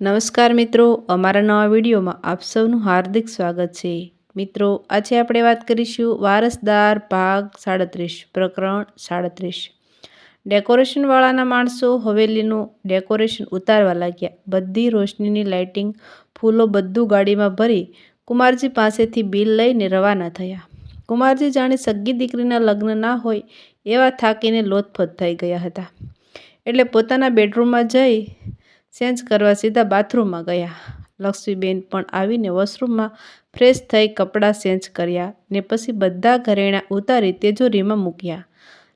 નમસ્કાર મિત્રો, અમારા નવા વિડીયોમાં આપ સૌનું હાર્દિક સ્વાગત છે. મિત્રો, આજે આપણે વાત કરીશું વારસદાર ભાગ સાડત્રીસ, પ્રકરણ સાડત્રીસ. ડેકોરેશનવાળાના માણસો હવેલીનું ડેકોરેશન ઉતારવા લાગ્યા. બધી રોશનીની લાઇટિંગ, ફૂલો બધું ગાડીમાં ભરી કુમારજી પાસેથી બિલ લઈને રવાના થયા. કુમારજી જાણે સગી દીકરીના લગ્ન ના હોય એવા થાકીને લોથફોથ થઈ ગયા હતા. એટલે પોતાના બેડરૂમમાં જઈ ચેન્જ કરવા સીધા બાથરૂમમાં ગયા. લક્ષ્મીબેન પણ આવીને વોશરૂમમાં ફ્રેશ થઈ કપડાં ચેન્જ કર્યા ને પછી બધા ઘરેણાં ઉતારી તેજોરીમાં મૂક્યા.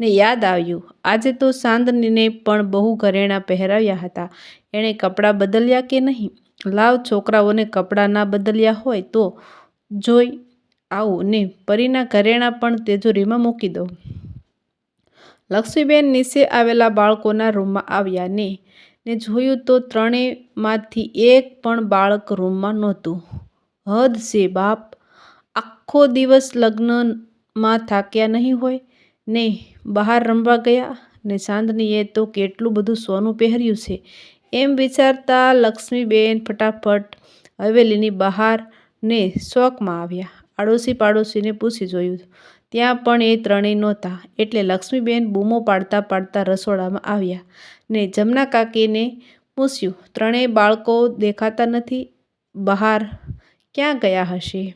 ને યાદ આવ્યું, આજે તો સાંદનીને પણ બહુ ઘરેણાં પહેરાવ્યા હતા. એણે કપડાં બદલ્યા કે નહીં? લાવ છોકરાઓને કપડાં ના બદલ્યા હોય તો જોઈ આવું ને પરીના ઘરેણાં પણ તેજોરીમાં મૂકી દઉં. લક્ષ્મીબેન નીચે આવેલા બાળકોના રૂમમાં આવ્યા ને ને જોયું તો ત્રણેયમાંથી એક પણ બાળક રૂમમાં નહોતું. હદ છે બાપ, આખો દિવસ લગ્નમાં થાક્યા નહીં હોય, ને બહાર રમવા ગયા, ને ચાંદનીએ તો કેટલું બધું સોનું પહેર્યું છે. એમ વિચારતા લક્ષ્મીબેન ફટાફટ હવેલીની બહાર ને શોખમાં આવ્યા. આડોશી પાડોશીને પૂછી જોયું ત્યાં પણ એ ત્રણેય નહોતા. એટલે લક્ષ્મીબેન બૂમો પાડતા પાડતા રસોડામાં આવ્યા ને જમના કાકીને પૂછ્યું, ત્રણેય બાળકો દેખાતા નથી? બહાર ક્યાં ગયા હશે?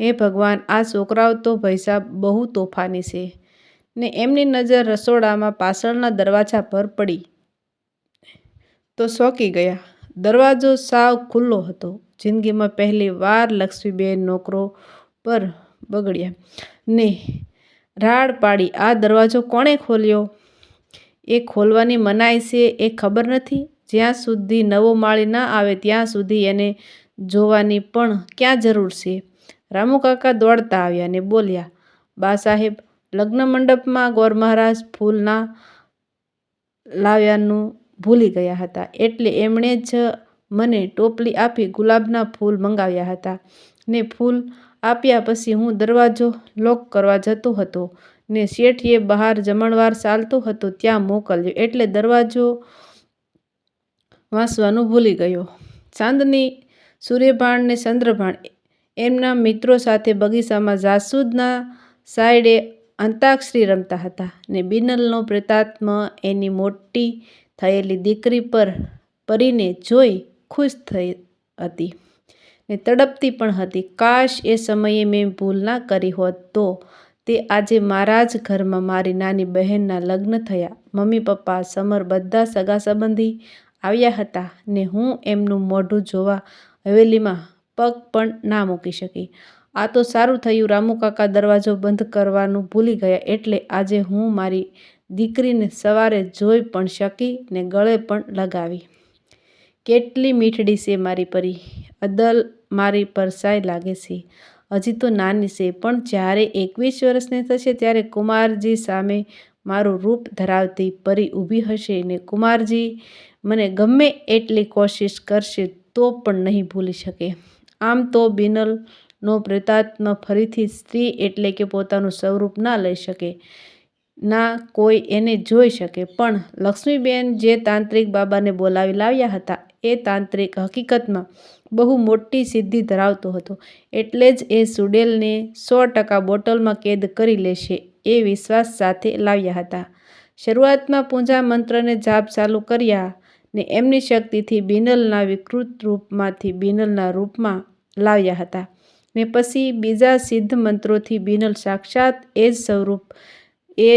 હે ભગવાન, આ છોકરાઓ તો ભૈસા બહુ તોફાની છે. ને એમની નજર રસોડામાં પાછળના દરવાજા પર પડી. તો શોકી ગયા. દરવાજો સાવ ખુલ્લો હતો. જિંદગીમાં પહેલી વાર લક્ષ્મીબેન નોકરો પર બગડ્યા. ને રાડ પાડી. આ દરવાજો કોણે ખોલ્યો? એ ખોલવાની મનાઈ છે એ ખબર નથી. જ્યાં સુધી નવો માળી ના આવે ત્યાં સુધી એને જોવાની પણ ક્યાં જરૂર છે? રામુ કાકા દોડતા આવ્યા ને બોલ્યા, બા સાહેબ, લગ્ન મંડપમાં ગોર મહારાજ ફૂલના લાવ્યાનું ભૂલી ગયા હતા. એટલે એમણે જ મને ટોપલી આપી ગુલાબના ફૂલ મંગાવ્યા હતા. ને ફૂલ આપ્યા પછી હું દરવાજો લોક કરવા જતો હતો ને શેઠીએ બહાર જમણવાર ચાલતો હતો ત્યાં મોકલ્યો એટલે દરવાજો વાંસવાનું ભૂલી ગયો. ચાંદની, સૂર્યભાણ ને ચંદ્રભાણ એમના મિત્રો સાથે બગીચામાં જાસૂદના સાઈડે અંતાક્ષરી રમતા હતા ને બિનલનો પ્રેતાત્મ એની મોટી થયેલી દીકરી પર પરીને જોઈ ખુશ થઈ હતી. ને તડપતી પણ હતી. કાશ એ સમયે મેં ભૂલ ના કરી હોત તો. તે આજે મારા જ ઘરમાં મારી નાની બહેનના લગ્ન થયા. મમ્મી, પપ્પા, સમર બધા સગા સંબંધી આવ્યા હતા ને હું એમનું મોઢું જોવા હવેલીમાં પગ પણ ના મૂકી શકી. આ તો સારું થયું, રામુ કાકા દરવાજો બંધ કરવાનું ભૂલી ગયા એટલે આજે હું મારી દીકરીને સવારે જોઈ પણ શકી ને ગળે પણ લગાવી. કેટલી મીઠડી છે મારી પરી. અદલ મારી પરસાઈ લાગે છે. હજી તો નાની છે, પણ જ્યારે એકવીસ વર્ષની થશે ત્યારે કુમારજી સામે મારું રૂપ ધરાવતી પરી ઊભી હશે ને કુમારજી મને ગમે એટલી કોશિશ કરશે તો પણ નહીં ભૂલી શકે. આમ તો બિનલનો પ્રેતાત્મ ફરીથી સ્ત્રી એટલે કે પોતાનું સ્વરૂપ ના લઈ શકે, ના કોઈ એને જોઈ શકે. પણ લક્ષ્મીબેન જે તાંત્રિક બાબાને બોલાવી લાવ્યા હતા એ તાંત્રિક હકીકતમાં બહુ મોટી સિદ્ધિ ધરાવતો હતો. એટલે જ એ સુડેલને સો ટકા બોટલમાં કેદ કરી લેશે એ વિશ્વાસ સાથે લાવ્યા હતા. શરૂઆતમાં પૂજા મંત્રને જાપ ચાલુ કર્યા ને એમની શક્તિથી બિનલના વિકૃત રૂપમાંથી બિનલના રૂપમાં લાવ્યા હતા. ને પછી બીજા સિદ્ધ મંત્રોથી બિનલ સાક્ષાત એ જ સ્વરૂપ એ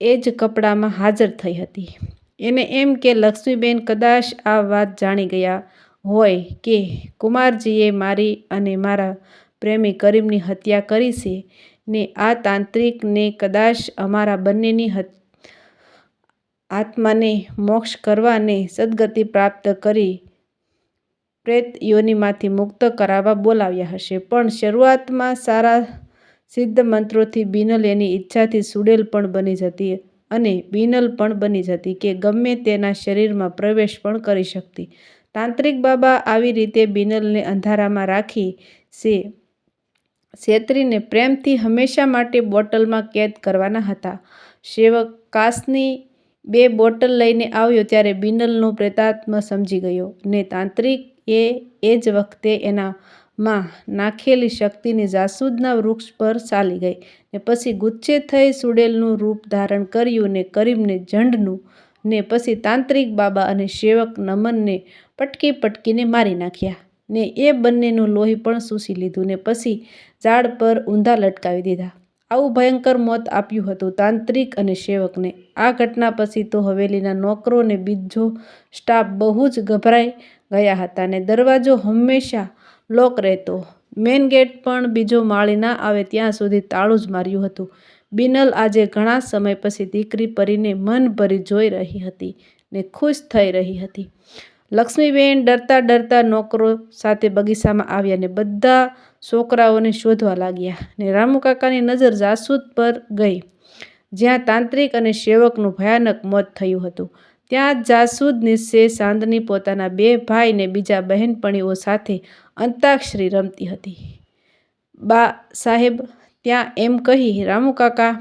એ જ કપડામાં હાજર થઈ હતી. એને એમ કે લક્ષ્મીબેન કદાચ આ વાત જાણી ગયા હોય કે કુમારજીએ મારી અને મારા પ્રેમી કરીમની હત્યા કરી છે ને આ તાંત્રિકને કદાચ અમારા બંનેની આત્માને મોક્ષ કરવાને સદગતિ પ્રાપ્ત કરી પ્રેત યોનિમાંથી મુક્ત કરાવવા બોલાવ્યા હશે. પણ શરૂઆતમાં સારા સિદ્ધ મંત્રોથી બિનલ એની ઈચ્છાથી સુડેલ પણ બની જતી અને બિનલ પણ બની જતી કે ગમે તેના શરીરમાં પ્રવેશ પણ કરી શકતી. તાંત્રિક બાબા આવી રીતે બિનલને અંધારામાં રાખી છે શેત્રીને પ્રેમથી હંમેશા માટે બોટલમાં કેદ કરવાના હતા. સેવક કાસની બે બોટલ લઈને આવ્યો ત્યારે બિનલનો પ્રેતાત્મા સમજી ગયો ને તાંત્રિક એ એ જ વખતે એનામાં નાખેલી શક્તિની જાસૂદના વૃક્ષ પર ચાલી ગઈ ને પછી ગુચ્છે થઈ સુડેલનું રૂપ ધારણ કર્યું ને કરીમને ઝંડનું ને પછી તાંત્રિક બાબા અને સેવક નમનને પટકી પટકીને મારી નાખ્યા ને એ બંનેનું લોહી પણ સૂસી લીધું ને પછી ઝાડ પર ઊંધા લટકાવી દીધા. આવું ભયંકર મોત આપ્યું હતું તાંત્રિક અને સેવકને. આ ઘટના પછી તો હવેલીના નોકરો ને બીજો સ્ટાફ બહુ જ ગભરાઈ ગયા હતા ને દરવાજો હંમેશા લોક રહેતો. મેઇન ગેટ પણ બીજો માળી ના આવે ત્યાં સુધી તાળું જ માર્યું હતું. બિનલ આજે ઘણા સમય પછી દીકરી પરીને મન ભરી જોઈ રહી હતી ને ખુશ થઈ રહી હતી. લક્ષ્મીબેન ડરતા ડરતા નોકરો સાથે બગીચામાં આવ્યા ને બધા છોકરાઓને શોધવા લાગ્યા ને રામુ કાકાની નજર જાસૂદ પર ગઈ, જ્યાં તાંત્રિક અને સેવકનું ભયાનક મોત થયું હતું. ત્યાં જાસૂદ નિશે સાંદની પોતાના બે ભાઈ ને બીજા બહેનપણીઓ સાથે અંતાક્ષરી રમતી હતી. બા સાહેબ ત્યાં એમ કહી, રામુ કાકા,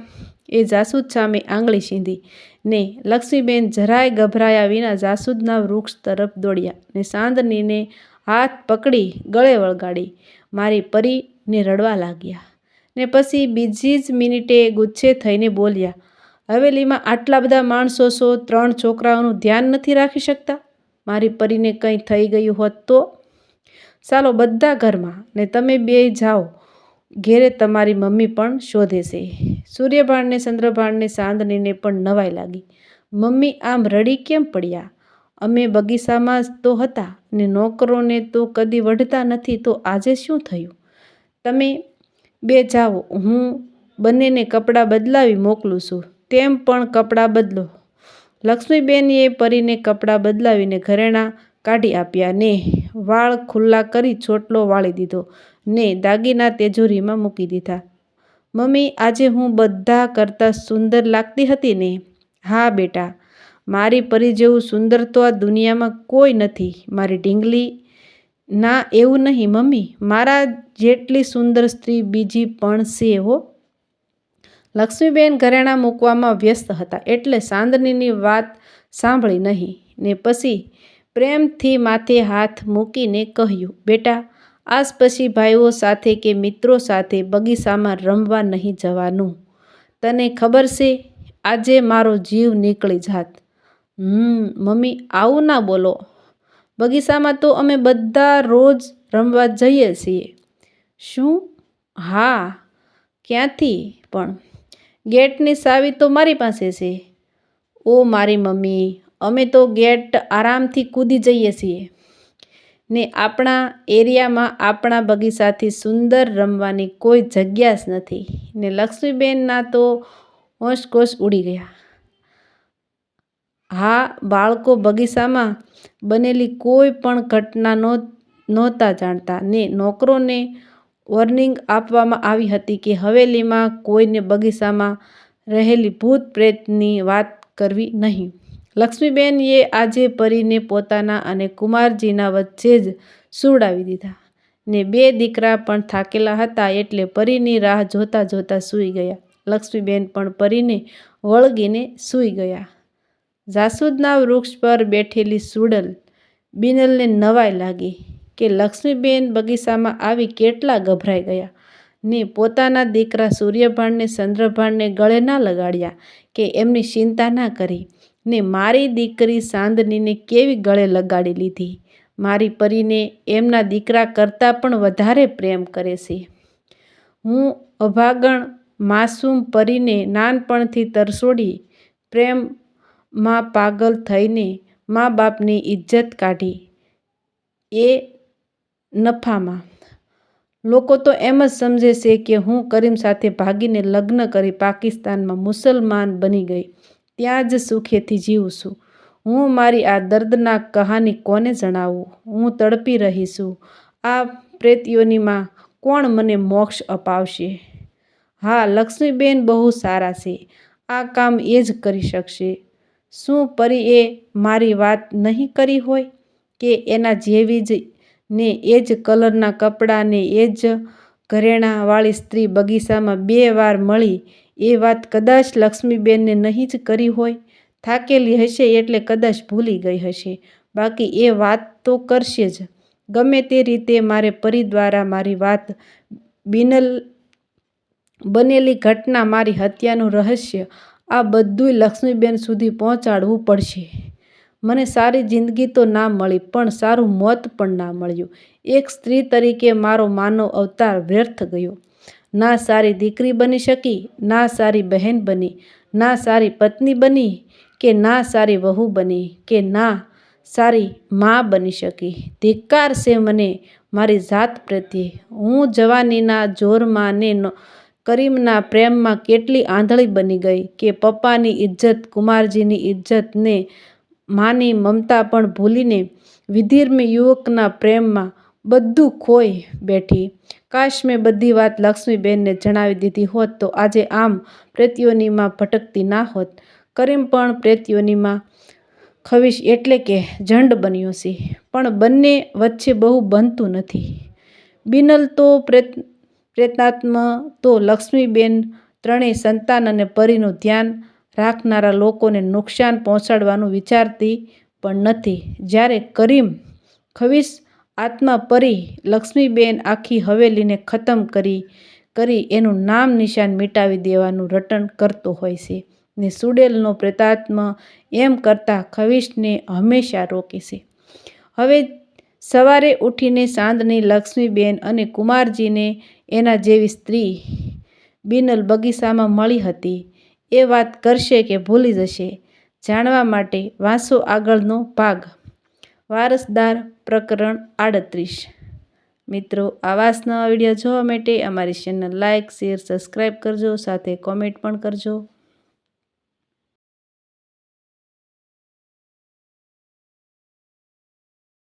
એ જાસૂદ સામે આંગળી સીંધી ને લક્ષ્મીબેન જરાય ગભરાયા વિના જાસૂદના વૃક્ષ તરફ દોડ્યા ને સાંદનીને હાથ પકડી ગળે વળગાડી. મારી પરીને રડવા લાગ્યા ને પછી બીજી જ મિનિટે ગુચ્છે થઈને બોલ્યા હવેલીમાં આટલા બધા માણસો છો, ત્રણ છોકરાઓનું ધ્યાન નથી રાખી શકતા? મારી પરીને કંઈ થઈ ગયું હોત તો? ચાલો બધા ઘરમાં ને તમે બે જાઓ. ઘેરે તમારી મમ્મી પણ શોધે છે. સૂર્યભાણને, ચંદ્રભાણને સાંદનીને પણ નવાઈ લાગી. મમ્મી આમ રડી કેમ પડ્યા? અમે બગીચામાં જ તો હતા ને નોકરોને તો કદી વઢતા નથી, તો આજે શું થયું? તમે બે જાઓ, હું બંનેને કપડાં બદલાવી મોકલું છું. તેમ પણ કપડાં બદલો. લક્ષ્મીબેનએ પરીને કપડાં બદલાવીને ઘરેણાં કાઢી આપ્યા ને વાળ ખુલ્લા કરી ચોટલો વાળી દીધો ને દાગીના તેજોરીમાં મૂકી દીધા. મમ્મી, આજે હું બધા કરતાં સુંદર લાગતી હતી ને? હા, બેટા. મારી પરી જેવું સુંદર તો આ દુનિયામાં કોઈ નથી. મારી ઢીંગલી. ના, એવું નહીં, મમ્મી. મારા જેટલી સુંદર સ્ત્રી બીજી પણ છે, હો. લક્ષ્મીબેન ઘરેણાં મૂકવામાં વ્યસ્ત હતા એટલે સાંદનીની વાત સાંભળી નહીં. ને પછી પ્રેમથી માથે હાથ મૂકીને કહ્યું, બેટા, આજ પછી ભાઈઓ સાથે કે મિત્રો સાથે બગીચામાં રમવા નહીં જવાનું. તને ખબર છે, આજે મારો જીવ નીકળી જાત. હમ, મમ્મી, આવું ના બોલો. બગીચામાં તો અમે બધા રોજ રમવા જઈએ છીએ. શું? હા, ક્યાંથી? પણ ગેટની સાવી તો મારી પાસે છે. ઓ મારી મમ્મી, અમે તો ગેટ આરામથી કૂદી જઈએ છીએ. ને આપણા એરિયામાં આપણા બગીચાથી સુંદર રમવાની કોઈ જગ્યા જ નથી. ને લક્ષ્મીબેનના તો હોંશકોશ ઉડી ગયા. હા, બાળકો બગીચામાં બનેલી કોઈ પણ ઘટના નહોતા જાણતા. ને નોકરોને વોર્નિંગ આપવામાં આવી હતી કે હવેલીમાં કોઈને બગીચામાં રહેલી ભૂત પ્રેતની વાત કરવી નહીં. લક્ષ્મીબેનએ આજે પરીને પોતાના અને કુમારજીના વચ્ચે જ સુવડાવી દીધા ને બે દીકરા પણ થાકેલા હતા એટલે પરીની રાહ જોતા જોતા સૂઈ ગયા. લક્ષ્મીબેન પણ પરીને વળગીને સૂઈ ગયા. જાસૂદના વૃક્ષ પર બેઠેલી સુડલ બિનલને નવાઈ લાગી. કે લક્ષ્મીબેન બગીચામાં આવી કેટલા ગભરાઈ ગયા. ને પોતાના દીકરા સૂર્યભાણને ચંદ્રભાણને ગળે ના લગાડ્યા કે એમની ચિંતા ના કરી. ને મારી દીકરી ચાંદનીને કેવી ગળે લગાડી લીધી. મારી પરીને એમના દીકરા કરતાં પણ વધારે પ્રેમ કરે છે. હું અભાગણ માસૂમ પરીને નાનપણથી તરસોડી પ્રેમમાં પાગલ થઈને મા બાપની ઇજ્જત કાઢી. એ નફામાં. લોકો તો એમ જ સમજે છે કે હું કરીમ સાથે ભાગીને લગ્ન કરી પાકિસ્તાનમાં મુસલમાન બની ગઈ. ત્યાં જ સુખેથી જીવું છું. હું મારી આ દર્દનાક કહાની કોને જણાવું? હું તડપી રહી છું. આ પ્રેતીઓનીમાં કોણ મને મોક્ષ અપાવશે? હા, લક્ષ્મીબેન બહુ સારા છે. આ કામ એ જ કરી શકશે. શું પરી એ મારી વાત નહીં કરી હોય? કે એના જેવી જ ને એ જ કલરના કપડાં ને એ જ ઘરેણાંવાળી સ્ત્રી બગીચામાં બે વાર મળી. એ વાત કદાચ લક્ષ્મીબેનને નહીં જ કરી હોય. થાકેલી હશે એટલે કદાચ ભૂલી ગઈ હશે. બાકી એ વાત તો કરશે જ. ગમે તે રીતે મારે પરી દ્વારા મારી વાત બિનલ, બનેલી ઘટના મારી હત્યાનું રહસ્ય આ બધુંય લક્ષ્મીબેન સુધી પહોંચાડવું પડશે. મને સારી જિંદગી તો ના મળી, પણ સારું મોત પણ ના મળ્યું. એક સ્ત્રી તરીકે મારો માનવ અવતાર વ્યર્થ ગયો. ના સારી દીકરી બની શકી, ના સારી બહેન બની, ના સારી પત્ની બની કે ના સારી વહુ બની કે ના સારી મા બની શકી. ધિક્કાર છે મને મારી જાત પ્રત્યે. હું જવાનીના જોરમાં ને કરીમના પ્રેમમાં કેટલી આંધળી બની ગઈ કે પપ્પાની ઇજ્જત કુમારજીની ઇજ્જત ને માની મમતા પણ ભૂલીને વિધર્મી યુવકના પ્રેમમાં બધું ખોઈ બેઠી. કાશ મેં બધી વાત લક્ષ્મીબેનને જણાવી દીધી હોત તો આજે આમ પ્રેત્યોનીમાં ભટકતી ના હોત. કરીમ પણ પ્રેત્યોનીમાં ખવીશ એટલે કે ઝંડ બન્યો છે. પણ બંને વચ્ચે બહુ બનતું નથી. બિનલ તો પ્રેત, પ્રેતાત્મા તો લક્ષ્મીબેન ત્રણેય સંતાન અને પરીનું ધ્યાન રાખનારા લોકોને નુકસાન પહોંચાડવાનું વિચારતી પણ નથી. જ્યારે કરીમ ખવિશ આત્મા પરી લક્ષ્મીબેન આખી હવેલીને ખતમ કરી કરી એનું નામ નિશાન મિટાવી દેવાનું રટણ કરતો હોય છે ને સુડેલનો પ્રેતાત્મ એમ કરતાં ખવીશને હંમેશા રોકે છે. હવે સવારે ઉઠીને સાંજની લક્ષ્મીબેન અને કુમારજીને એના જેવી સ્ત્રી બિનલ બગીચામાં મળી હતી. એ વાત કરશે કે ભૂલી જશે. જાણવા માટે વાંસો આગળનો ભાગ. વારસદાર પ્રકરણ આડત્રીસ. મિત્રો આવાસ નવા વીડિયો જોવા માટે અમારી ચેનલ લાઇક શેર સબસ્ક્રાઈબ કરજો, સાથે કોમેન્ટ પણ કરજો.